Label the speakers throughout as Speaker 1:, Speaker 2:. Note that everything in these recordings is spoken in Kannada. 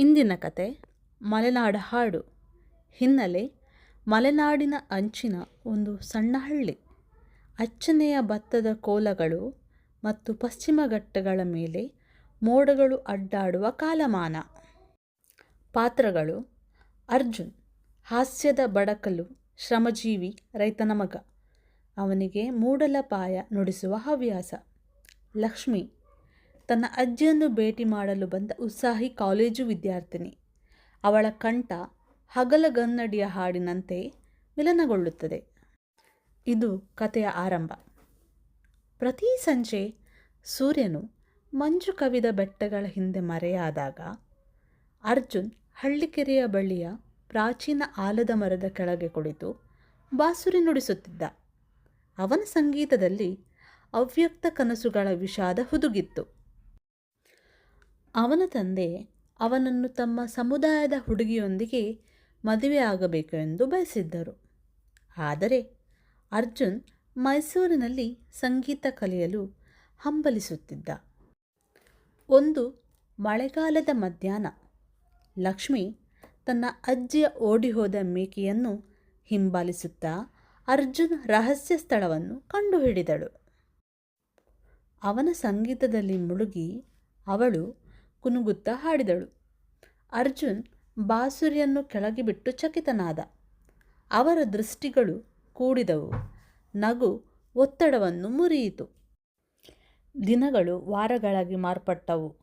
Speaker 1: ಇಂದಿನ ಕತೆ, ಮಲೆನಾಡ ಹಾಡು. ಹಿನ್ನೆಲೆ, ಮಲೆನಾಡಿನ ಅಂಚಿನ ಒಂದು ಸಣ್ಣ ಹಳ್ಳಿ. ಅಚ್ಚನೆಯ ಭತ್ತದ ಕೋಲಗಳು ಮತ್ತು ಪಶ್ಚಿಮ ಘಟ್ಟಗಳ ಮೇಲೆ ಮೋಡಗಳು ಅಡ್ಡಾಡುವ ಕಾಲಮಾನ. ಪಾತ್ರಗಳು, ಅರ್ಜುನ್, ಹಾಸ್ಯದ ಬಡಕಲು, ಶ್ರಮಜೀವಿ, ರೈತನ ಮಗ. ಅವನಿಗೆ ಮೂಡಲಪಾಯ ನುಡಿಸುವ ಹವ್ಯಾಸ. ಲಕ್ಷ್ಮಿ ತನ್ನ ಅಜ್ಜಿಯನ್ನು ಭೇಟಿ ಮಾಡಲು ಬಂದ ಉತ್ಸಾಹಿ ಕಾಲೇಜು ವಿದ್ಯಾರ್ಥಿನಿ. ಅವಳ ಕಂಠ ಹಗಲಗನ್ನಡಿಯ ಹಾಡಿನಂತೆ ಮಿಲನಗೊಳ್ಳುತ್ತದೆ. ಇದು ಕಥೆಯ ಆರಂಭ. ಪ್ರತಿ ಸಂಜೆ ಸೂರ್ಯನು ಮಂಜು ಕವಿದ ಬೆಟ್ಟಗಳ ಹಿಂದೆ ಮರೆಯಾದಾಗ ಅರ್ಜುನ್ ಹಳ್ಳಿಕೆರೆಯ ಬಳಿಯ ಪ್ರಾಚೀನ ಆಲದ ಮರದ ಕೆಳಗೆ ಕುಳಿತು ಬಾಸುರಿ ನುಡಿಸುತ್ತಿದ್ದ. ಅವನ ಸಂಗೀತದಲ್ಲಿ ಅವ್ಯಕ್ತ ಕನಸುಗಳ ವಿಷಾದ ಹುದುಗಿತ್ತು. ಅವನ ತಂದೆ ಅವನನ್ನು ತಮ್ಮ ಸಮುದಾಯದ ಹುಡುಗಿಯೊಂದಿಗೆ ಮದುವೆಯಾಗಬೇಕು ಎಂದು ಬಯಸಿದ್ದರು. ಆದರೆ ಅರ್ಜುನ್ ಮೈಸೂರಿನಲ್ಲಿ ಸಂಗೀತ ಕಲಿಯಲು ಹಂಬಲಿಸುತ್ತಿದ್ದ. ಒಂದು ಮಳೆಗಾಲದ ಮಧ್ಯಾಹ್ನ ಲಕ್ಷ್ಮಿ ತನ್ನ ಅಜ್ಜಿಯ ಓಡಿಹೋದ ಮೇಕೆಯನ್ನು ಹಿಂಬಾಲಿಸುತ್ತಾ ಅರ್ಜುನ್ ರಹಸ್ಯ ಸ್ಥಳವನ್ನು ಕಂಡುಹಿಡಿದಳು. ಅವನ ಸಂಗೀತದಲ್ಲಿ ಮುಳುಗಿ ಅವಳು ಕುನುಗುತ್ತಾ ಹಾಡಿದಳು. ಅರ್ಜುನ್ ಬಾಸುರಿಯನ್ನು ಕೆಳಗೆ ಬಿಟ್ಟು ಚಕಿತನಾದ. ಅವರ ದೃಷ್ಟಿಗಳು ಕೂಡಿದವು. ನಗು ಒತ್ತಡವನ್ನು ಮುರಿಯಿತು. ದಿನಗಳು ವಾರಗಳಾಗಿ ಮಾರ್ಪಟ್ಟವು.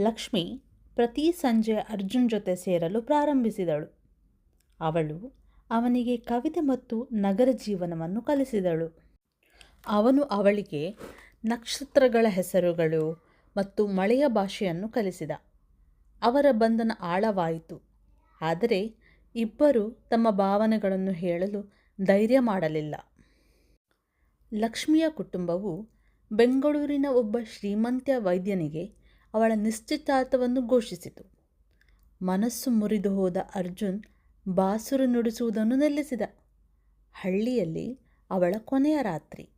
Speaker 1: ಲಕ್ಷ್ಮಿ ಪ್ರತಿ ಸಂಜೆ ಅರ್ಜುನ್ ಜೊತೆ ಸೇರಲು ಪ್ರಾರಂಭಿಸಿದಳು. ಅವಳು ಅವನಿಗೆ ಕವಿತೆ ಮತ್ತು ನಗರ ಜೀವನವನ್ನು ಕಲಿಸಿದಳು. ಅವನು ಅವಳಿಗೆ ನಕ್ಷತ್ರಗಳ ಹೆಸರುಗಳು ಮತ್ತು ಮಳೆಯ ಭಾಷೆಯನ್ನು ಕಲಿಸಿದ. ಅವರ ಬಂಧನ ಆಳವಾಯಿತು. ಆದರೆ ಇಬ್ಬರು ತಮ್ಮ ಭಾವನೆಗಳನ್ನು ಹೇಳಲು ಧೈರ್ಯ ಮಾಡಲಿಲ್ಲ. ಲಕ್ಷ್ಮಿಯ ಕುಟುಂಬವು ಬೆಂಗಳೂರಿನ ಒಬ್ಬ ಶ್ರೀಮಂತ ವೈದ್ಯನಿಗೆ ಅವಳ ನಿಶ್ಚಿತಾರ್ಥವನ್ನು ಘೋಷಿಸಿತು. ಮನಸ್ಸು ಮುರಿದು ಹೋದ ಅರ್ಜುನ್ ಬಾಸುರು ನುಡಿಸುವುದನ್ನು ನಿಲ್ಲಿಸಿದ. ಹಳ್ಳಿಯಲ್ಲಿ ಅವಳ ಕೊನೆಯ ರಾತ್ರಿ.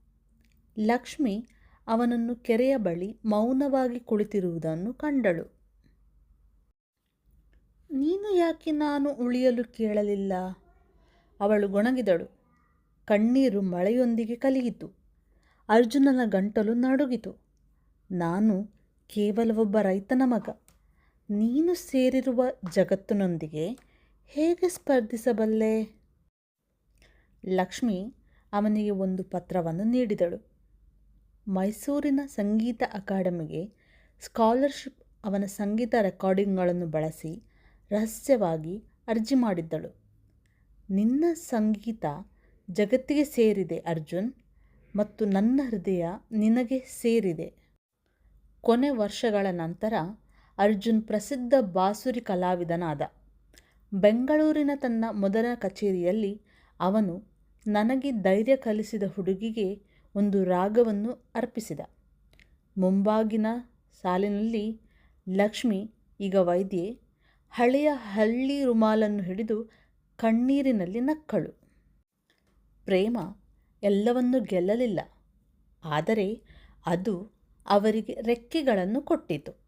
Speaker 1: ಲಕ್ಷ್ಮಿ ಅವನನ್ನು ಕೆರೆಯ ಬಳಿ ಮೌನವಾಗಿ ಕುಳಿತಿರುವುದನ್ನು ಕಂಡಳು. ನೀನು ಯಾಕೆ ನಾನು ಉಳಿಯಲು ಕೇಳಲಿಲ್ಲ? ಅವಳು ಗೊಣಗಿದಳು. ಕಣ್ಣೀರು ಮಳೆಯೊಂದಿಗೆ ಕಲಿಯಿತು. ಅರ್ಜುನನ ಗಂಟಲು ನಡುಗಿತು. ನಾನು ಕೇವಲ ಒಬ್ಬ ರೈತನ ಮಗ. ನೀನು ಸೇರಿರುವ ಜಗತ್ತಿನೊಂದಿಗೆ ಹೇಗೆ ಸ್ಪರ್ಧಿಸಬಲ್ಲೆ? ಲಕ್ಷ್ಮಿ ಅವನಿಗೆ ಒಂದು ಪತ್ರವನ್ನು ನೀಡಿದಳು. ಮೈಸೂರಿನ ಸಂಗೀತ ಅಕಾಡೆಮಿಗೆ ಸ್ಕಾಲರ್ಶಿಪ್ ಅವನ ಸಂಗೀತ ರೆಕಾರ್ಡಿಂಗ್ಗಳನ್ನು ಬಳಸಿ ರಹಸ್ಯವಾಗಿ ಅರ್ಜಿ ಮಾಡಿದ್ದಳು. ನಿನ್ನ ಸಂಗೀತ ಜಗತ್ತಿಗೆ ಸೇರಿದೆ ಅರ್ಜುನ್, ಮತ್ತು ನನ್ನ ಹೃದಯ ನಿನಗೆ ಸೇರಿದೆ. ಕೊನೆ ವರ್ಷಗಳ ನಂತರ ಅರ್ಜುನ್ ಪ್ರಸಿದ್ಧ ಬಾಸುರಿ ಕಲಾವಿದನಾದ. ಬೆಂಗಳೂರಿನ ತನ್ನ ಮೊದಲ ಕಚೇರಿಯಲ್ಲಿ ಅವನು ನನಗೆ ಧೈರ್ಯ ಕಲಿಸಿದ ಹುಡುಗಿಗೆ ಒಂದು ರಾಗವನ್ನು ಅರ್ಪಿಸಿದ. ಮುಂಬಾಗಿನ ಸಾಲಿನಲ್ಲಿ ಲಕ್ಷ್ಮಿ, ಈಗ ವೈದ್ಯೆ, ಹಳೆಯ ಹಳ್ಳಿ ರುಮಾಲನ್ನು ಹಿಡಿದು ಕಣ್ಣೀರಿನಲ್ಲಿ ನಕ್ಕಳು. ಪ್ರೇಮ ಎಲ್ಲವನ್ನೂ ಗೆಲ್ಲಲಿಲ್ಲ. ಆದರೆ ಅದು ಅವರಿಗೆ ರೆಕ್ಕೆಗಳನ್ನು ಕೊಟ್ಟಿತು.